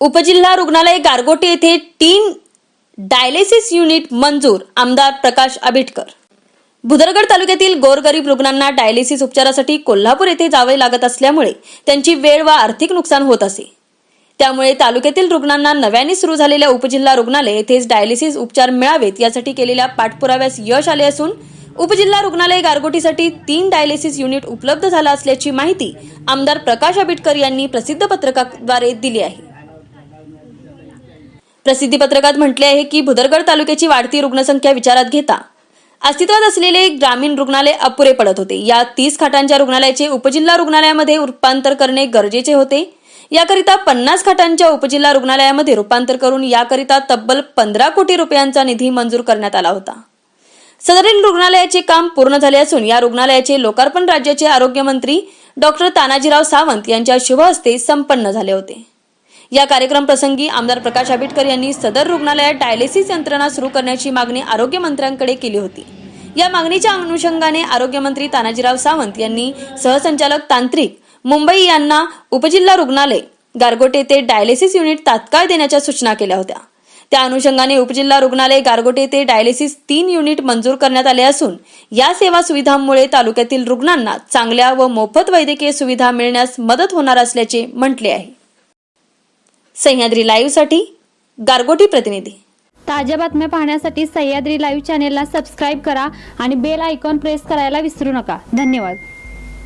उपजिल्हा रुग्णालय गारगोटे येथे तीन डायलिसिस युनिट मंजूर आमदार प्रकाश आबिटकर. भुदरगड तालुक्यातील गोरगरीब रुग्णांना डायलिसिस उपचारासाठी कोल्हापूर येथे जावे लागत असल्यामुळे त्यांची वेळ व आर्थिक नुकसान होत असे. त्यामुळे तालुक्यातील रुग्णांना नव्याने सुरू झालेल्या उपजिल्हा रुग्णालय येथेच डायलिसिस उपचार मिळावेत यासाठी केलेल्या पाठपुराव्यास यश आले असून उपजिल्हा रुग्णालय गारगोटीसाठी तीन डायलिसिस युनिट उपलब्ध झाला असल्याची माहिती आमदार प्रकाश आबिटकर यांनी प्रसिद्ध पत्रकाद्वारे दिली आहे. प्रसिद्धी पत्रकात म्हटले आहे की भुदरगड तालुक्याची वाढती रुग्णसंख्या विचारात घेता अस्तित्वात असलेले ग्रामीण रुग्णालय अपुरे पडत होते. या तीस खाटांच्या रुग्णालयाचे उपजिल्हा रुग्णालयामध्ये रूपांतर करणे गरजेचे होते. याकरिता पन्नास खाटांच्या उपजिल्हा रुग्णालयामध्ये रूपांतर करून याकरिता तब्बल पंधरा कोटी रुपयांचा निधी मंजूर करण्यात आला होता. सदरील रुग्णालयाचे काम पूर्ण झाले असून या रुग्णालयाचे लोकार्पण राज्याचे आरोग्यमंत्री डॉक्टर तानाजीराव सावंत यांच्या शुभ हस्ते संपन्न झाले होते. या कार्यक्रम प्रसंगी आमदार प्रकाश आंबेडकर यांनी सदर रुग्णालयात डायलिसिस यंत्रणा सुरू करण्याची मागणी आरोग्यमंत्र्यांकडे केली होती. या मागणीच्या अनुषंगाने आरोग्यमंत्री तानाजीराव सावंत यांनी सहसंचालक तांत्रिक मुंबई यांना उपजिल्हा रुग्णालय गारगोटे ते डायलिसिस युनिट तात्काळ देण्याच्या सूचना केल्या होत्या. त्या अनुषंगाने उपजिल्हा रुग्णालय गारगोटे ते डायलिसिस तीन युनिट मंजूर करण्यात आले असून या सेवा सुविधांमुळे तालुक्यातील रुग्णांना चांगल्या व मोफत वैद्यकीय सुविधा मिळण्यास मदत होणार असल्याचे म्हटले आहे. सह्याद्री लाईव्हसाठी गारगोटी प्रतिनिधी. ताज्या बातम्या पाहण्यासाठी सह्याद्री लाईव्ह चॅनेलला सबस्क्राईब करा आणि बेल आयकॉन प्रेस करायला विसरू नका. धन्यवाद.